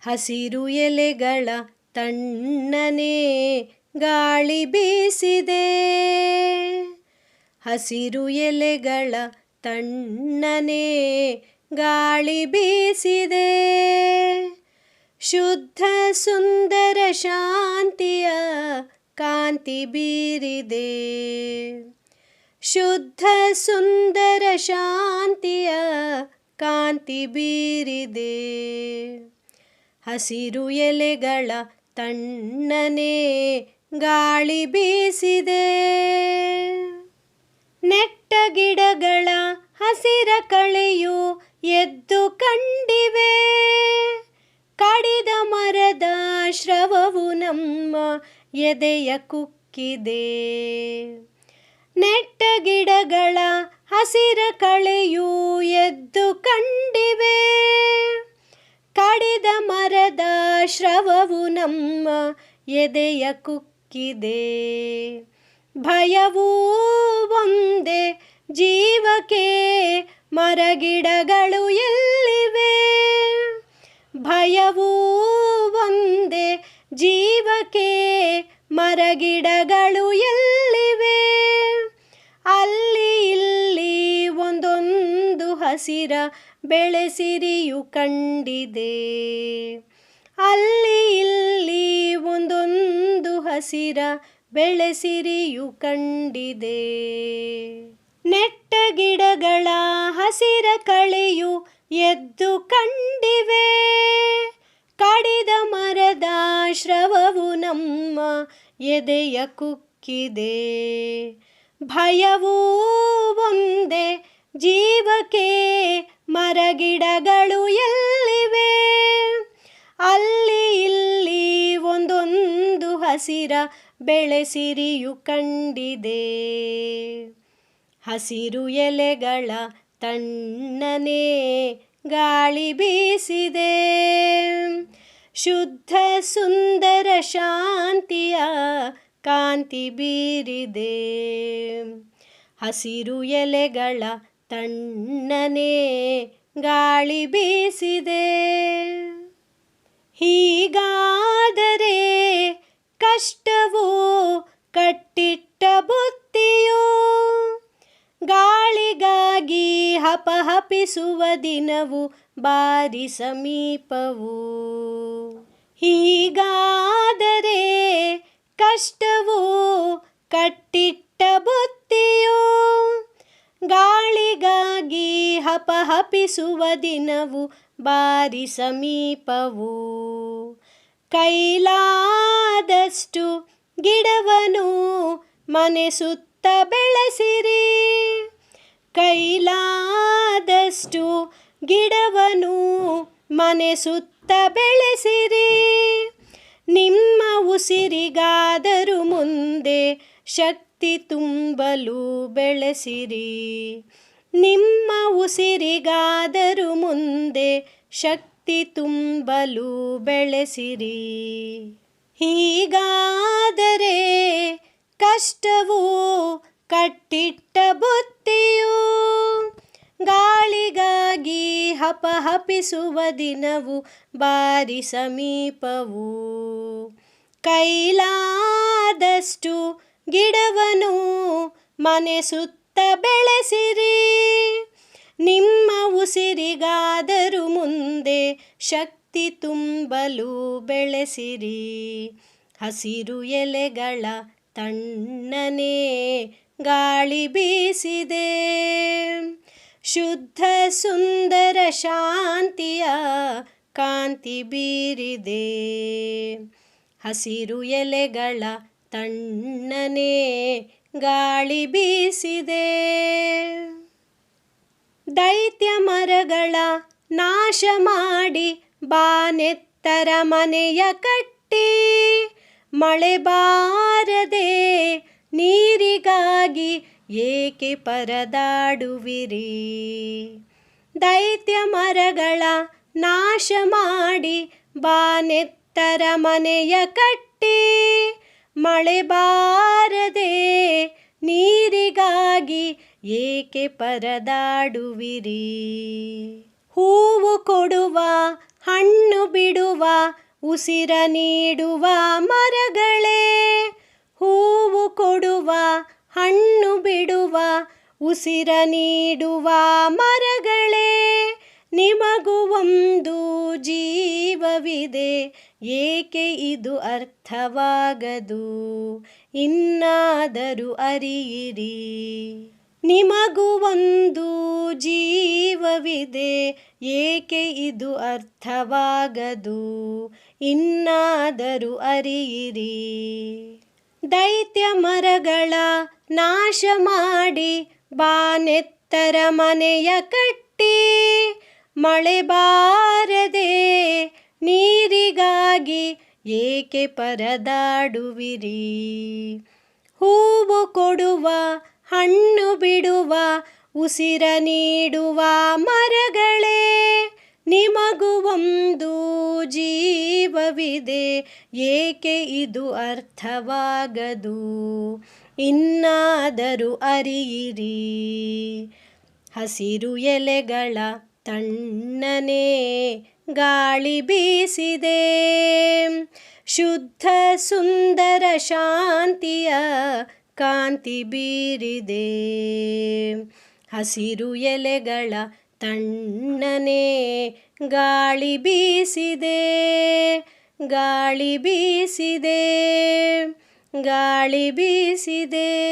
ಹಸಿರು ಎಲೆಗಳ ತಣ್ಣನೆ ಗಾಳಿ ಬೀಸಿದೆ. ಹಸಿರು ಎಲೆಗಳ ತಣ್ಣನೆ ಗಾಳಿ ಬೀಸಿದೆ. ಶುದ್ಧ ಸುಂದರ ಶಾಂತಿಯ ಕಾಂತಿ ಬೀರಿದೆ. ಶುದ್ಧ ಸುಂದರ ಶಾಂತಿಯ ಕಾಂತಿ ಬೀರಿದೆ. ಹಸಿರು ಎಲೆಗಳ ತಣ್ಣನೆ ಗಾಳಿ ಬೀಸಿದೆ. ನೆಟ್ಟ ಗಿಡಗಳ ಹಸಿರ ಕಳೆಯು ಎದ್ದು ಕಂಡಿವೆ. ಕಡಿದ ಮರದ ಶ್ರವವು ನಮ್ಮ ಎದೆಯ ಕುಕ್ಕಿದೆ. ನೆಟ್ಟ ಗಿಡಗಳ ಹಸಿರ ಕಳೆಯು ಎದ್ದು ಕಂಡಿವೆ. ಕಡಿದ ಮರದ ಶ್ರವವು ನಮ್ಮ ಎದೆಯ ಕುಕ್ಕಿದೆ. ಭಯವೂ ಒಂದೇ, ಜೀವಕ್ಕೆ ಮರಗಿಡಗಳು ಎಲ್ಲಿವೆ? ಭಯವೂ ಒಂದೇ, ಜೀವಕ್ಕೆ ಮರಗಿಡಗಳು ಎಲ್ಲಿವೆ? ಅಲ್ಲಿ ಇಲ್ಲಿ ಒಂದೊಂದು ಹಸಿರ ಬೆಳೆಸಿರಿಯು ಕಂಡಿದೆ. ಅಲ್ಲಿ ಇಲ್ಲಿ ಒಂದೊಂದು ಹಸಿರ ಬೆಳೆಸಿರಿಯು ಕಂಡಿದೆ. ನೆಟ್ಟ ಗಿಡಗಳ ಹಸಿರ ಕಳೆಯು ಎದ್ದು ಕಂಡಿವೆ. ಕಡಿದ ಮರದ ಶ್ರವವು ನಮ್ಮ ಎದೆಯ ಕುಕ್ಕಿದೆ. ಭಯವೂ ಒಂದೇ, ಜೀವಕ್ಕೆ ಮರಗಿಡಗಳು ಎಲ್ಲಿವೆ? ಅಲ್ಲಿ ಇಲ್ಲಿ ಒಂದೊಂದು ಹಸಿರ ಬೆಳೆಸಿರಿಯು ಕಂಡಿದೆ. ಹಸಿರು ಎಲೆಗಳ ತಣ್ಣನೆ ಗಾಳಿ ಬೀಸಿದೆ. ಶುದ್ಧ ಸುಂದರ ಶಾಂತಿಯ ಕಾಂತಿ ಬೀರಿದೆ. ಹಸಿರು ಎಲೆಗಳ ತಣ್ಣನೆ ಗಾಳಿ ಬೀಸಿದೆ. ಹೀಗಾದರೆ ಕಷ್ಟವು ಕಟ್ಟಿಟ್ಟ ಬುತ್ತಿಯು ಗಾಳಿಗಾಗಿ ಹಪಹಪಿಸುವ ದಿನವು ಬಾರಿ ಸಮೀಪವು. ಹೀಗಾದರೆ ಕಷ್ಟವು ಕಟ್ಟಿಟ್ಟ ಬುತ್ತಿಯು ಗಾಳಿಗಾಗಿ ಹಪಹಪಿಸುವ ದಿನವು ಬಾರಿ ಸಮೀಪವು. ಕೈಲಾದಷ್ಟು ಗಿಡವನು ಮನೆ ಸುತ್ತ ಬೆಳೆಸಿರಿ. ಕೈಲಾದಷ್ಟು ಗಿಡವನು ಮನೆ ಸುತ್ತ ಬೆಳೆಸಿರಿ. ನಿಮ್ಮ ಉಸಿರಿಗಾದರೂ ಮುಂದೆ ಶಕ್ತಿ ತುಂಬಲು ಬೆಳೆಸಿರಿ. ನಿಮ್ಮ ಉಸಿರಿಗಾದರೂ ಮುಂದೆ ಶಕ್ತಿ ತುಂಬಲು ಬೆಳೆಸಿರಿ. ಹೀಗಾದರೆ ಕಷ್ಟವು ಕಟ್ಟಿಟ್ಟ ಬುತ್ತಿಯು ಗಾಳಿಗಾಗಿ ಹಪಹಪಿಸುವ ದಿನವು ಬಾರಿ ಸಮೀಪವು. ಕೈಲಾದಷ್ಟು ಗಿಡವನು ಮನೆ ಸುತ್ತ ಬೆಳೆಸಿರಿ. ನಿಮ್ಮ ಉಸಿರಿಗಾದರೂ ಮುಂದೆ ಶಕ್ತಿ ತುಂಬಲು ಬೆಳೆಸಿರಿ. ಹಸಿರು ಎಲೆಗಳ ತಣ್ಣನೆ ಗಾಳಿ ಬೀಸಿದೆ. ಶುದ್ಧ ಸುಂದರ ಶಾಂತಿಯ ಕಾಂತಿ ಬೀರಿದೆ. ಹಸಿರು ಎಲೆಗಳ ತಣ್ಣನೆ ಗಾಳಿ ಬೀಸಿದೆ. ದೈತ್ಯ ಮರಗಳ ನಾಶ ಮಾಡಿ ಬಾನೆತ್ತರ ಮನೆಯ ಕಟ್ಟಿ. ಮಳೆ ಬಾರದೆ ನೀರಿಗಾಗಿ ಏಕೆ ಪರದಾಡುವಿರಿ? ದೈತ್ಯ ಮರಗಳ ನಾಶ ಮಾಡಿ ಬಾನೆತ್ತರ ಮನೆಯ ಕಟ್ಟಿ. ಮಳೆ ಬಾರದೆ ನೀರಿಗಾಗಿ ಏಕೆ ಪರದಾಡುವಿರಿ? ಹೂವು ಕೊಡುವ, ಹಣ್ಣು ಬಿಡುವ, ಉಸಿರ ನೀಡುವ ಮರಗಳೇ? ಹೂವು ಕೊಡುವ, ಹಣ್ಣು ಬಿಡುವ, ಉಸಿರ ನೀಡುವ ಮರಗಳೇ? ನಿಮಗೂ ಜೀವವಿದೆ, ಏಕೆ ಇದು ಅರ್ಥವಾಗದು? ಇನ್ನಾದರೂ ಅರಿಯಿರಿ. ನಿಮಗೂ ಒಂದು ಜೀವವಿದೆ, ಏಕೆ ಇದು ಅರ್ಥವಾಗದು? ಇನ್ನಾದರೂ ಅರಿಯಿರಿ. ದೈತ್ಯ ಮರಗಳ ನಾಶ ಮಾಡಿ ಬಾನೆತ್ತರ ಮನೆಯ ಕಟ್ಟಿ ಮಳೆ ಬಾರದೆ ನೀರಿಗಾಗಿ ಏಕೆ ಪರದಾಡುವಿರಿ? ಹೂವು ಕೊಡುವ, ಹಣ್ಣು ಬಿಡುವ, ಉಸಿರ ನೀಡುವ ಮರಗಳೇ, ನಿಮಗೂ ಒಂದು ಜೀವವಿದೆ, ಏಕೆ ಇದು ಅರ್ಥವಾಗದು? ಇನ್ನಾದರೂ ಅರಿಯಿರಿ. ಹಸಿರು ಎಲೆಗಳ ತಣ್ಣನೆ ಗಾಳಿ ಬೀಸಿದೆ. ಶುದ್ಧ ಸುಂದರ ಶಾಂತಿಯ ಕಾಂತಿ ಬೀರಿದೆ. ಹಸಿರು ಎಲೆಗಳ ತಣ್ಣನೆ ಗಾಳಿ ಬೀಸಿದೆ. ಗಾಳಿ ಬೀಸಿದೆ. ಗಾಳಿ ಬೀಸಿದೆ.